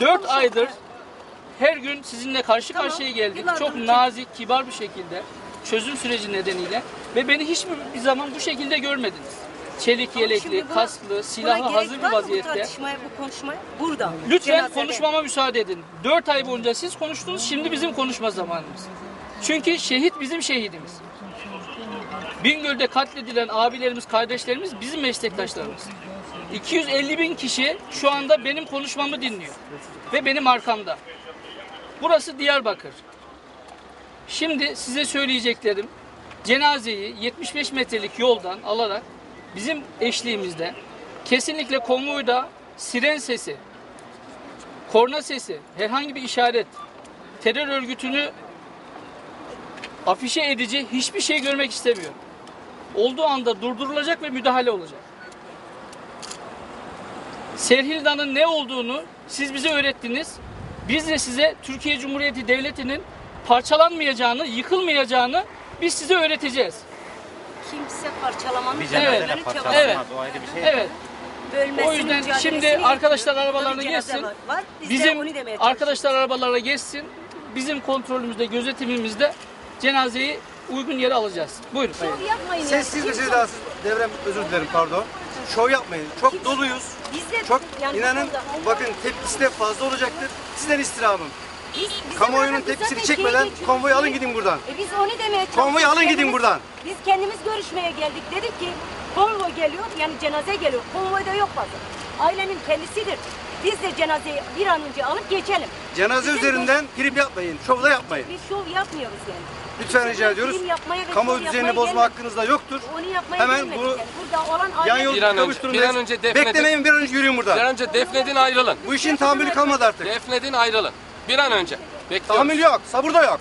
Dört aydır her gün sizinle karşı Tamam, karşıya geldik. yıllardır Çok nazik, kibar bir şekilde çözüm süreci nedeniyle ve beni hiçbir zaman bu şekilde görmediniz. Çelik yelekli, buna- kasklı, buna gerek hazır bir vaziyette. Bu tartışmaya, bu konuşmaya burada. Lütfen cenazede. konuşmama müsaade edin. Dört ay boyunca siz konuştunuz, şimdi bizim konuşma zamanımız. Çünkü şehit bizim şehidimiz. Bingöl'de katledilen abilerimiz, kardeşlerimiz bizim meslektaşlarımız. 250 bin kişi şu anda benim konuşmamı dinliyor. Ve benim arkamda. Burası Diyarbakır. Şimdi size söyleyeceklerim cenazeyi 75 metrelik yoldan alarak bizim eşliğimizde kesinlikle konvoyda siren sesi, korna sesi, herhangi bir işaret, terör örgütünü afişe edici hiçbir şey görmek istemiyorum. Olduğu anda durdurulacak ve müdahale olacak. Serhilda'nın ne olduğunu siz bize öğrettiniz. Biz de size Türkiye Cumhuriyeti Devleti'nin parçalanmayacağını, yıkılmayacağını biz size öğreteceğiz. Kimse parçalamanın Bir Evet. Evet. O ayrı bir şey. Evet. bölmesinin O yüzden şimdi arkadaşlar arabalarına geçsin. Var. var. Bizim arkadaşlar arabalara geçsin. Bizim kontrolümüzde, gözetimimizde cenazeyi uygun yere alacağız. Buyurun. Şov yapmayın ya. Sessiz şey daha siz devrem özür dilerim pardon. Şov yapmayın. Çok doluyuz. Biz de Çok yani inanın bu konuda- bakın tepkisi de fazla olacaktır. Sizden istirhamım. Biz, Kamuoyunun tepkisini çekmeden geçiyoruz. konvoyu alın gidin buradan. E biz onu demeye çalışıyoruz. Konvoyu alın gidin Kendimiz- buradan. Biz kendimiz görüşmeye geldik. Dedik ki konvoy geliyor yani cenaze geliyor. Konvoyda yok fazla. Ailenin kendisidir. Biz de cenazeyi bir an önce alıp geçelim. Cenaze Bizim üzerinden prim yapmayın. Şov da yapmayın. Biz şov yapmıyoruz yani. Lütfen rica de ediyoruz. şov düzenini bozma gelmedik. hakkınız da yoktur. Onu yapmaya Hemen bunu yani. Burada olan yan yol Bir an önce- bir an önce defnedin. Beklemeyin bir an önce yürüyün Bir buradan. an önce defnedin ayrılın. Bu işin tahammülü kalmadı artık. Defnedin ayrılın. Bir an önce. Bekliyoruz. Tahammül yok. Sabır da yok.